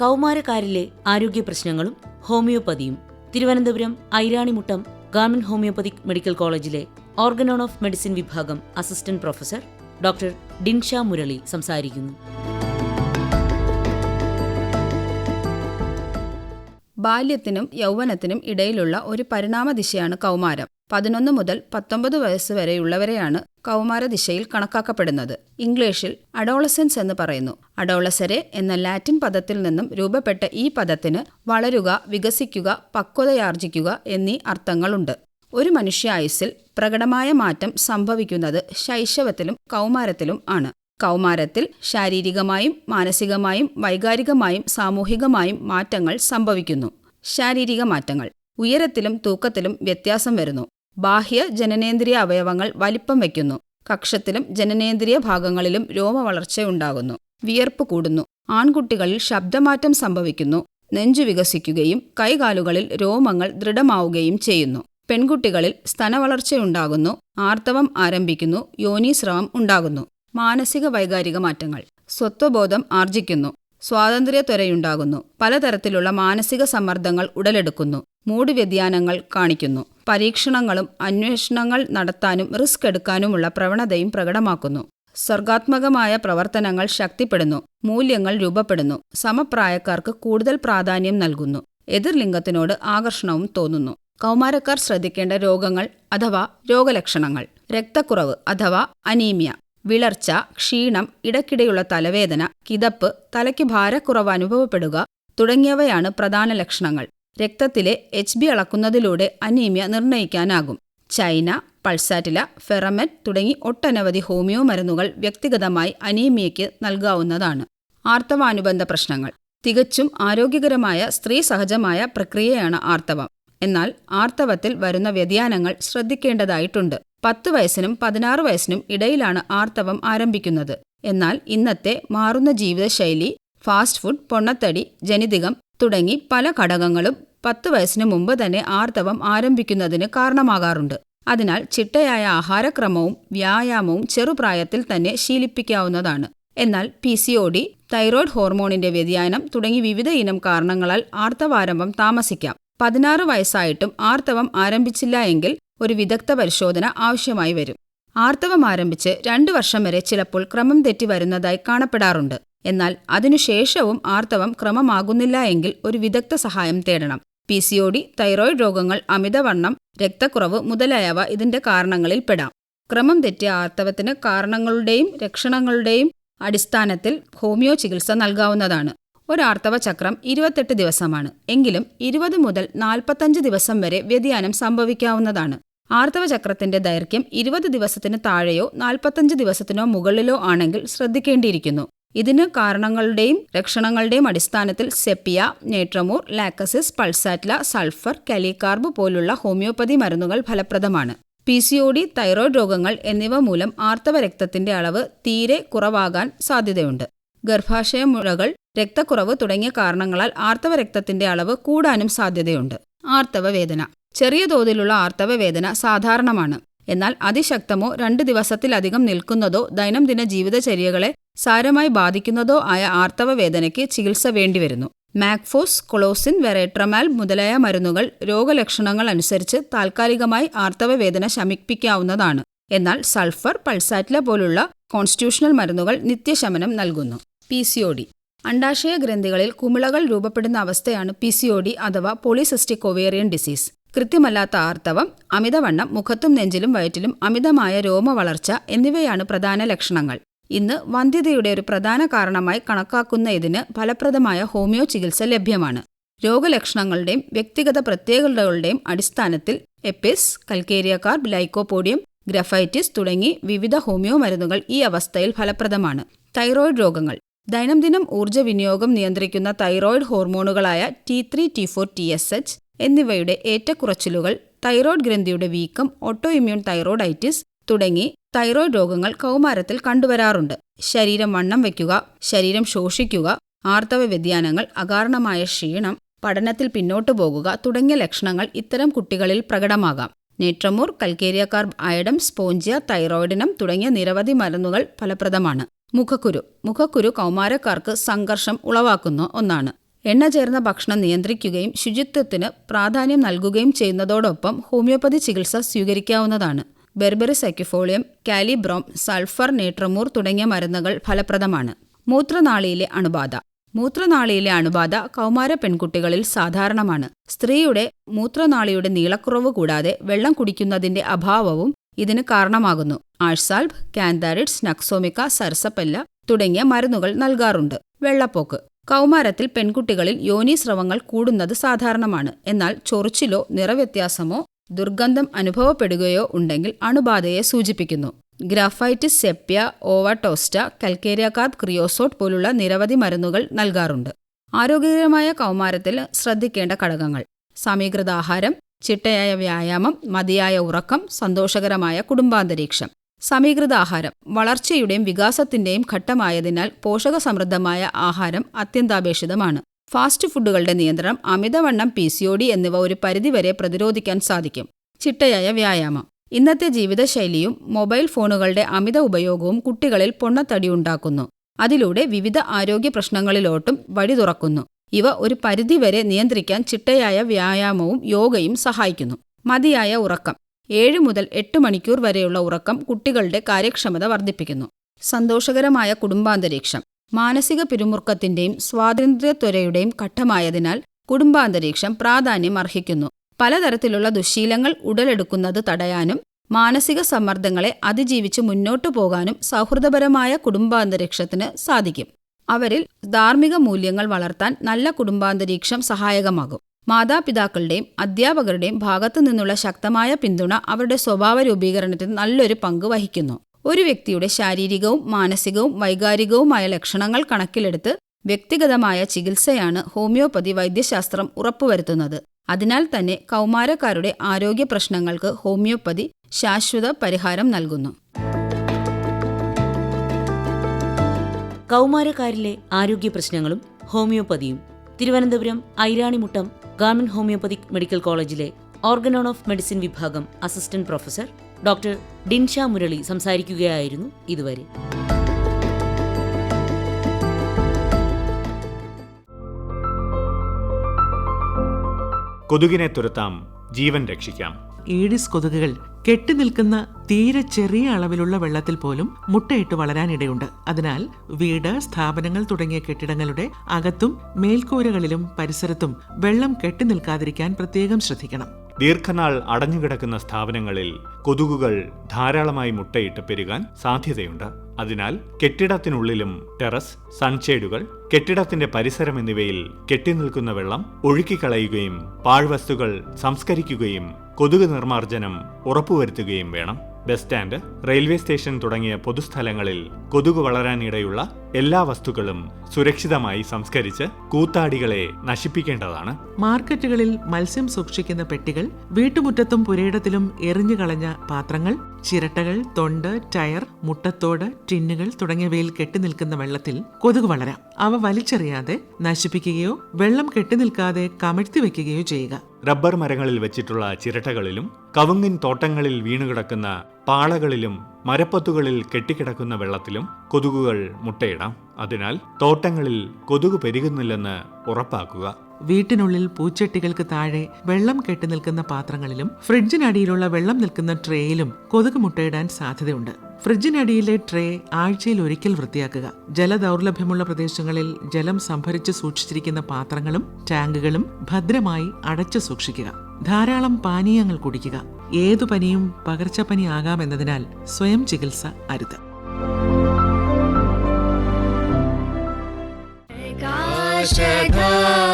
കൗമാരക്കാരിലെ ആരോഗ്യ പ്രശ്നങ്ങളും ഹോമിയോപ്പതിയും. Thiruvananthapuram Iranimuttam government homoeopathic medical കോളേജിലെ ഓർഗനോൺ ഓഫ് മെഡിസിൻ വിഭാഗം assistant professor doctor Dinsha Murali സംസാരിക്കുന്നു. ബാല്യത്തിനും യൗവനത്തിനും ഇടയിലുള്ള ഒരു പരിണാമ ദിശയാണ് കൗമാരം. പതിനൊന്ന് മുതൽ പത്തൊമ്പത് വയസ്സ് വരെയുള്ളവരെയാണ് കൗമാര ദിശയിൽ കണക്കാക്കപ്പെടുന്നത്. ഇംഗ്ലീഷിൽ അഡോളസെൻസ് എന്ന് പറയുന്നു. അഡോളസരെ എന്ന ലാറ്റിൻ പദത്തിൽ നിന്നും രൂപപ്പെട്ട ഈ പദത്തിന് വളരുക വികസിക്കുക പക്വതയാർജിക്കുക എന്നീ അർത്ഥങ്ങളുണ്ട്. ഒരു മനുഷ്യായുസ്സിൽ പ്രകടമായ മാറ്റം സംഭവിക്കുന്നത് ശൈശവത്തിലും കൗമാരത്തിലും ആണ്. കൗമാരത്തിൽ ശാരീരികമായും മാനസികമായും വൈകാരികമായും സാമൂഹികമായും മാറ്റങ്ങൾ സംഭവിക്കുന്നു. ശാരീരിക മാറ്റങ്ങൾ. ഉയരത്തിലും തൂക്കത്തിലും വ്യത്യാസം വരുന്നു. ബാഹ്യ ജനനേന്ദ്രിയ അവയവങ്ങൾ വലിപ്പം വയ്ക്കുന്നു. കക്ഷത്തിലും ജനനേന്ദ്രിയ ഭാഗങ്ങളിലും രോമവളർച്ചയുണ്ടാകുന്നു. വിയർപ്പ് കൂടുന്നു. ആൺകുട്ടികളിൽ ശബ്ദമാറ്റം സംഭവിക്കുന്നു. നെഞ്ചു വികസിക്കുകയും കൈകാലുകളിൽ രോമങ്ങൾ ദൃഢമാവുകയും ചെയ്യുന്നു. പെൺകുട്ടികളിൽ സ്തനവളർച്ചയുണ്ടാകുന്നു. ആർത്തവം ആരംഭിക്കുന്നു. യോനീസ്രവം ഉണ്ടാകുന്നു. മാനസിക വൈകാരിക മാറ്റങ്ങൾ. സ്വത്വബോധം ആർജിക്കുന്നു. സ്വാതന്ത്ര്യത്വരയുണ്ടാകുന്നു. പലതരത്തിലുള്ള മാനസിക സമ്മർദ്ദങ്ങൾ ഉടലെടുക്കുന്നു. മൂഡ് വ്യതിയാനങ്ങൾ കാണിക്കുന്നു. പരീക്ഷണങ്ങളും അന്വേഷണങ്ങൾ നടത്താനും റിസ്ക് എടുക്കാനുമുള്ള പ്രവണതയും പ്രകടമാക്കുന്നു. സർഗാത്മകമായ പ്രവർത്തനങ്ങൾ ശക്തിപ്പെടുന്നു. മൂല്യങ്ങൾ രൂപപ്പെടുന്നു. സമപ്രായക്കാർക്ക് കൂടുതൽ പ്രാധാന്യം നൽകുന്നു. എതിർലിംഗത്തിനോട് ആകർഷണവും തോന്നുന്നു. കൗമാരക്കാർ ശ്രദ്ധിക്കേണ്ട രോഗങ്ങൾ അഥവാ രോഗലക്ഷണങ്ങൾ. രക്തക്കുറവ് അഥവാ അനീമിയ. വിളർച്ച ക്ഷീണം ഇടയ്ക്കിടെയുള്ള തലവേദന കിതപ്പ് തലയ്ക്ക് ഭാരക്കുറവ് അനുഭവപ്പെടുക തുടങ്ങിയവയാണ് പ്രധാന ലക്ഷണങ്ങൾ. രക്തത്തിലെ എച്ച് ബി അളക്കുന്നതിലൂടെ അനീമിയ നിർണയിക്കാനാകും. ചൈന പൾസാറ്റില ഫെറമെറ്റ് തുടങ്ങി ഒട്ടനവധി ഹോമിയോ മരുന്നുകൾ വ്യക്തിഗതമായി അനീമിയയ്ക്ക് നൽകാവുന്നതാണ്. ആർത്തവാനുബന്ധ പ്രശ്നങ്ങൾ. തികച്ചും ആരോഗ്യകരമായ സ്ത്രീ സഹജമായ പ്രക്രിയയാണ് ആർത്തവം. എന്നാൽ ആർത്തവത്തിൽ വരുന്ന വ്യതിയാനങ്ങൾ ശ്രദ്ധിക്കേണ്ടതായിട്ടുണ്ട്. പത്ത് വയസ്സിനും പതിനാറ് വയസ്സിനും ഇടയിലാണ് ആർത്തവം ആരംഭിക്കുന്നത്. എന്നാൽ ഇന്നത്തെ മാറുന്ന ജീവിതശൈലി ഫാസ്റ്റ് ഫുഡ് പൊണ്ണത്തടി ജനിതകം തുടങ്ങി പല ഘടകങ്ങളും പത്ത് വയസ്സിനു മുമ്പ് തന്നെ ആർത്തവം ആരംഭിക്കുന്നതിന് കാരണമാകാറുണ്ട്. അതിനാൽ ചിട്ടയായ ആഹാരക്രമവും വ്യായാമവും ചെറുപ്രായത്തിൽ തന്നെ ശീലിപ്പിക്കാവുന്നതാണ്. എന്നാൽ P C O D thyroid ഹോർമോണിന്റെ വ്യതിയാനം തുടങ്ങി വിവിധ ഇനം കാരണങ്ങളാൽ ആർത്തവാരംഭം താമസിക്കാം. പതിനാറ് വയസ്സായിട്ടും ആർത്തവം ആരംഭിച്ചില്ല എങ്കിൽ ഒരു വിദഗ്ധ പരിശോധന ആവശ്യമായി വരും. ആർത്തവം ആരംഭിച്ച് രണ്ടു വർഷം വരെ ചിലപ്പോൾ ക്രമം തെറ്റി വരുന്നതായി കാണപ്പെടാറുണ്ട്. എന്നാൽ അതിനുശേഷവും ആർത്തവം ക്രമമാകുന്നില്ല എങ്കിൽ ഒരു വിദഗ്ധ സഹായം തേടണം. P C O D thyroid രോഗങ്ങൾ അമിതവണ്ണം രക്തക്കുറവ് മുതലായവ ഇതിന്റെ കാരണങ്ങളിൽ പെടാം ക്രമം തെറ്റിയ ആർത്തവത്തിന് കാരണങ്ങളുടെയും ലക്ഷണങ്ങളുടെയും അടിസ്ഥാനത്തിൽ ഹോമിയോ ചികിത്സ നൽകാവുന്നതാണ്. ഒരു ആർത്തവ ചക്രം ഇരുപത്തെട്ട് ദിവസമാണ്. എങ്കിലും ഇരുപത് മുതൽ നാൽപ്പത്തഞ്ച് ദിവസം വരെ വ്യതിയാനം സംഭവിക്കാവുന്നതാണ്. ആർത്തവ ചക്രത്തിന്റെ ദൈർഘ്യം ഇരുപത് ദിവസത്തിന് താഴെയോ നാൽപ്പത്തഞ്ച് ദിവസത്തിനോ മുകളിലോ ആണെങ്കിൽ ശ്രദ്ധിക്കേണ്ടിയിരിക്കുന്നു. ഇതിന് കാരണങ്ങളുടെയും ലക്ഷണങ്ങളുടെയും അടിസ്ഥാനത്തിൽ sepia natrum mur lachesis pulsatilla sulphur kali carb പോലുള്ള ഹോമിയോപ്പതി മരുന്നുകൾ ഫലപ്രദമാണ്. P C O D thyroid രോഗങ്ങൾ എന്നിവ മൂലം ആർത്തവ രക്തത്തിന്റെ അളവ് തീരെ കുറവാകാൻ സാധ്യതയുണ്ട്. ഗർഭാശയ മുഴകൾ രക്തക്കുറവ് തുടങ്ങിയ കാരണങ്ങളാൽ ആർത്തവ രക്തത്തിന്റെ അളവ് കൂടാനും സാധ്യതയുണ്ട്. ആർത്തവ വേദന. ചെറിയ തോതിലുള്ള ആർത്തവ വേദന സാധാരണമാണ്. എന്നാൽ അതിശക്തമോ രണ്ട് ദിവസത്തിലധികം നിൽക്കുന്നതോ ദൈനംദിന ജീവിതചര്യകളെ സാരമായി ബാധിക്കുന്നതോ ആയ ആർത്തവ വേദനയ്ക്ക് ചികിത്സ വേണ്ടിവരുന്നു. മാക്ഫോസ് കൊളോസിൻ വെറേട്രമാൽ മുതലായ മരുന്നുകൾ രോഗലക്ഷണങ്ങൾ അനുസരിച്ച് താൽക്കാലികമായി ആർത്തവ വേദന ശമിപ്പിക്കാവുന്നതാണ്. എന്നാൽ സൾഫർ പൾസാറ്റ്ല പോലുള്ള കോൺസ്റ്റിറ്റ്യൂഷണൽ മരുന്നുകൾ നിത്യശമനം നൽകുന്നു. പി അണ്ടാശയ ഗ്രന്ഥികളിൽ കുമിളകൾ രൂപപ്പെടുന്ന അവസ്ഥയാണ് പി സി ഒ ഡി അഥവാ പോളിസിസ്റ്റിക് ഒവേറിയൻ ഡിസീസ് കൃത്യമല്ലാത്ത ആർത്തവം അമിതവണ്ണം മുഖത്തും നെഞ്ചിലും വയറ്റിലും അമിതമായ രോമവളർച്ച എന്നിവയാണ് പ്രധാന ലക്ഷണങ്ങൾ. ഇന്ന് വന്ധ്യതയുടെ ഒരു പ്രധാന കാരണമായി കണക്കാക്കുന്ന ഇതിന് ഫലപ്രദമായ ഹോമിയോ ചികിത്സ ലഭ്യമാണ്. രോഗലക്ഷണങ്ങളുടെയും വ്യക്തിഗത പ്രത്യേകതകളുടെയും അടിസ്ഥാനത്തിൽ apis calcarea carb lycopodium graphites തുടങ്ങി വിവിധ ഹോമിയോ മരുന്നുകൾ ഈ അവസ്ഥയിൽ ഫലപ്രദമാണ്. തൈറോയ്ഡ് രോഗങ്ങൾ. ദൈനംദിനം ഊർജ വിനിയോഗം നിയന്ത്രിക്കുന്ന thyroid ഹോർമോണുകളായ T three T four T S H എന്നിവയുടെ ഏറ്റക്കുറച്ചിലുകൾ തൈറോയ്ഡ് ഗ്രന്ഥിയുടെ വീക്കം ഓട്ടോ ഇമ്മ്യൂൺ തൈറോയ്ഡൈറ്റിസ് തുടങ്ങി തൈറോയ്ഡ് രോഗങ്ങൾ കൗമാരത്തിൽ കണ്ടുവരാറുണ്ട്. ശരീരം വണ്ണം വയ്ക്കുക ശരീരം ശോഷിക്കുക ആർത്തവ വ്യതിയാനങ്ങൾ അകാരണമായ ക്ഷീണം പഠനത്തിൽ പിന്നോട്ടു പോകുക തുടങ്ങിയ ലക്ഷണങ്ങൾ ഇത്തരം കുട്ടികളിൽ പ്രകടമാകാം. Natrum mur calcarea carb iodum spongia thyroidinum തുടങ്ങിയ നിരവധി മരുന്നുകൾ ഫലപ്രദമാണ്. മുഖക്കുരു. മുഖക്കുരു കൗമാരക്കാർക്ക് സംഘർഷം ഉളവാക്കുന്ന ഒന്നാണ്. എണ്ണ ചേർന്ന ഭക്ഷണം നിയന്ത്രിക്കുകയും ശുചിത്വത്തിന് പ്രാധാന്യം നൽകുകയും ചെയ്യുന്നതോടൊപ്പം ഹോമിയോപ്പതി ചികിത്സ സ്വീകരിക്കാവുന്നതാണ്. ബെർബറി സെക്യുഫോളിയം കാലിബ്രോം സൾഫർ നേട്രമൂർ തുടങ്ങിയ മരുന്നുകൾ ഫലപ്രദമാണ്. മൂത്രനാളിയിലെ അണുബാധ. മൂത്രനാളിയിലെ അണുബാധ കൗമാര പെൺകുട്ടികളിൽ സാധാരണമാണ്. സ്ത്രീയുടെ മൂത്രനാളിയുടെ നീളക്കുറവ് കൂടാതെ വെള്ളം കുടിക്കുന്നതിന്റെ അഭാവവും ഇതിന് കാരണമാകുന്നു. ആഴ്സാൽബ് കാന്താരിഡ്സ് നക്സോമിക്ക സർസപ്പെല്ല തുടങ്ങിയ മരുന്നുകൾ നൽകാറുണ്ട്. വെള്ളപ്പോക്ക്. കൗമാരത്തിൽ പെൺകുട്ടികളിൽ യോനീസ്രവങ്ങൾ കൂടുന്നത് സാധാരണമാണ്. എന്നാൽ ചൊറിച്ചിലോ നിറവ്യത്യാസമോ ദുർഗന്ധം അനുഭവപ്പെടുകയോ ഉണ്ടെങ്കിൽ അണുബാധയെ സൂചിപ്പിക്കുന്നു. ഗ്രാഫൈറ്റിസ് സെപ്യ ഓവാടോസ്റ്റ കൽക്കേരിയാക്കാത് ക്രിയോസോട്ട് പോലുള്ള നിരവധി മരുന്നുകൾ നൽകാറുണ്ട്. ആരോഗ്യകരമായ കൗമാരത്തിൽ ശ്രദ്ധിക്കേണ്ട ഘടകങ്ങൾ. സമീകൃത ആഹാരം ചിട്ടയായ വ്യായാമം മതിയായ ഉറക്കം സന്തോഷകരമായ കുടുംബാന്തരീക്ഷം. സമീകൃത ആഹാരം. വളർച്ചയുടെയും വികാസത്തിന്റെയും ഘട്ടമായതിനാൽ പോഷകസമൃദ്ധമായ ആഹാരം അത്യന്താപേക്ഷിതമാണ്. ഫാസ്റ്റ് ഫുഡുകളുടെ നിയന്ത്രണം അമിതവണ്ണം പി സി ഒ ഡി എന്നിവ ഒരു പരിധിവരെ പ്രതിരോധിക്കാൻ സാധിക്കും. ചിട്ടയായ വ്യായാമം. ഇന്നത്തെ ജീവിതശൈലിയും മൊബൈൽ ഫോണുകളുടെ അമിത ഉപയോഗവും കുട്ടികളിൽ പൊണ്ണത്തടി ഉണ്ടാക്കുന്നു. അതിലൂടെ വിവിധ ആരോഗ്യ പ്രശ്നങ്ങളിലോട്ടും വഴി തുറക്കുന്നു. ഇവ ഒരു പരിധിവരെ നിയന്ത്രിക്കാൻ ചിട്ടയായ വ്യായാമവും യോഗയും സഹായിക്കുന്നു. മതിയായ ഉറക്കം. ഏഴ് മുതൽ എട്ട് മണിക്കൂർ വരെയുള്ള ഉറക്കം കുട്ടികളുടെ കാര്യക്ഷമത വർദ്ധിപ്പിക്കുന്നു. സന്തോഷകരമായ കുടുംബാന്തരീക്ഷം. മാനസിക പിരിമുറുക്കത്തിന്റെയും സ്വാതന്ത്ര്യത്വരയുടെയും ഘട്ടമായതിനാൽ കുടുംബാന്തരീക്ഷം പ്രാധാന്യം അർഹിക്കുന്നു. പലതരത്തിലുള്ള ദുശീലങ്ങൾ ഉടലെടുക്കുന്നത് തടയാനും മാനസിക സമ്മർദ്ദങ്ങളെ അതിജീവിച്ച് മുന്നോട്ടു പോകാനും സൗഹൃദപരമായ കുടുംബാന്തരീക്ഷത്തിന് സാധിക്കും. അവരിൽ ധാർമ്മിക മൂല്യങ്ങൾ വളർത്താൻ നല്ല കുടുംബാന്തരീക്ഷം സഹായകമാകും. മാതാപിതാക്കളുടെയും അധ്യാപകരുടെയും ഭാഗത്തു നിന്നുള്ള ശക്തമായ പിന്തുണ അവരുടെ സ്വഭാവ രൂപീകരണത്തിന് നല്ലൊരു പങ്ക് വഹിക്കുന്നു. ഒരു വ്യക്തിയുടെ ശാരീരികവും മാനസികവും വൈകാരികവുമായ ലക്ഷണങ്ങൾ കണക്കിലെടുത്ത് വ്യക്തിഗതമായ ചികിത്സയാണ് ഹോമിയോപ്പതി വൈദ്യശാസ്ത്രം ഉറപ്പുവരുത്തുന്നത്. അതിനാൽ തന്നെ കൗമാരക്കാരുടെ ആരോഗ്യ പ്രശ്നങ്ങൾക്ക് ഹോമിയോപ്പതി ശാശ്വത പരിഹാരം നൽകുന്നു. കൗമാരക്കാരിലെ ആരോഗ്യ പ്രശ്നങ്ങളും ഹോമിയോപ്പതിയും. Thiruvananthapuram Iranimuttam government homoeopathic medical കോളേജിലെ ഓർഗനോൺ ഓഫ് മെഡിസിൻ വിഭാഗം assistant professor doctor Dinsha Murali സംസാരിക്കുകയായിരുന്നു ഇതുവരെ. കൊതുകിനെ തുരത്താം ജീവൻ രക്ഷിക്കാം. ഈഡിസ് കൊതുകുകൾ കെട്ടിനിൽക്കുന്ന തീരെ ചെറിയ അളവിലുള്ള വെള്ളത്തിൽ പോലും മുട്ടയിട്ട് വളരാനിടയുണ്ട്. അതിനാൽ വീട് സ്ഥാപനങ്ങൾ തുടങ്ങിയ കെട്ടിടങ്ങളുടെ അകത്തും മേൽക്കൂരകളിലും പരിസരത്തും വെള്ളം കെട്ടിനിൽക്കാതിരിക്കാൻ പ്രത്യേകം ശ്രദ്ധിക്കണം. ദീർഘനാൾ അടഞ്ഞുകിടക്കുന്ന സ്ഥാപനങ്ങളിൽ കൊതുകുകൾ ധാരാളമായി മുട്ടയിട്ട് പെരുകാൻ സാധ്യതയുണ്ട്. അതിനാൽ കെട്ടിടത്തിനുള്ളിലും ടെറസ് സൺഷെയ്ഡുകൾ കെട്ടിടത്തിന്റെ പരിസരം എന്നിവയിൽ കെട്ടിനിൽക്കുന്ന വെള്ളം ഒഴുക്കിക്കളയുകയും പാഴ്വസ്തുക്കൾ സംസ്കരിക്കുകയും കൊതുക് നിർമ്മാർജനം ഉറപ്പുവരുത്തുകയും വേണം. ബസ് സ്റ്റാൻഡ് റെയിൽവേ സ്റ്റേഷൻ തുടങ്ങിയ പൊതുസ്ഥലങ്ങളിൽ കൊതുക് വളരാനിടയുള്ള എല്ലാ വസ്തുക്കളും സുരക്ഷിതമായി സംസ്കരിച്ച് കൂത്താടികളെ നശിപ്പിക്കേണ്ടതാണ്. മാർക്കറ്റുകളിൽ മത്സ്യം സൂക്ഷിക്കുന്ന പെട്ടികൾ വീട്ടുമുറ്റത്തും പുരയിടത്തിലും എറിഞ്ഞു കളഞ്ഞ പാത്രങ്ങൾ ചിരട്ടകൾ തൊണ്ട് ടയർ മുട്ടത്തോട് ടിന്നുകൾ തുടങ്ങിയവയിൽ കെട്ടിനിൽക്കുന്ന വെള്ളത്തിൽ കൊതുക് വളരാം. അവ വലിച്ചെറിയാതെ നശിപ്പിക്കുകയോ വെള്ളം കെട്ടിനിൽക്കാതെ കമഴ്ത്തി വെക്കുകയോ ചെയ്യുക. റബ്ബർ മരങ്ങളിൽ വെച്ചിട്ടുള്ള ചിരട്ടകളിലും കവുങ്ങിൻ തോട്ടങ്ങളിൽ വീണുകിടക്കുന്ന പാളകളിലും മരപ്പത്തുകളിൽ കെട്ടിക്കിടക്കുന്ന വെള്ളത്തിലും കൊതുകുകൾ മുട്ടയിടാം. അതിനാൽ തോട്ടങ്ങളിൽ കൊതുക് പെരുകുന്നില്ലെന്ന് ഉറപ്പാക്കുക. വീട്ടിനുള്ളിൽ പൂച്ചട്ടികൾക്ക് താഴെ വെള്ളം കെട്ടി നിൽക്കുന്ന പാത്രങ്ങളിലും ഫ്രിഡ്ജിനടിയിലുള്ള വെള്ളം നിൽക്കുന്ന ട്രേയിലും കൊതുക് മുട്ടയിടാൻ സാധ്യതയുണ്ട്. ഫ്രിഡ്ജിനടിയിലെ ട്രേ ആഴ്ചയിൽ ഒരിക്കൽ വൃത്തിയാക്കുക. ജലദൗർലഭ്യമുള്ള പ്രദേശങ്ങളിൽ ജലം സംഭരിച്ച് സൂക്ഷിച്ചിരിക്കുന്ന പാത്രങ്ങളും ടാങ്കുകളും ഭദ്രമായി അടച്ചു സൂക്ഷിക്കുക. ധാരാളം പാനീയങ്ങൾ കുടിക്കുക. ഏതു പനിയും പകർച്ചപ്പനി ആകാമെന്നതിനാൽ സ്വയം ചികിത്സ അരുത്. Shaka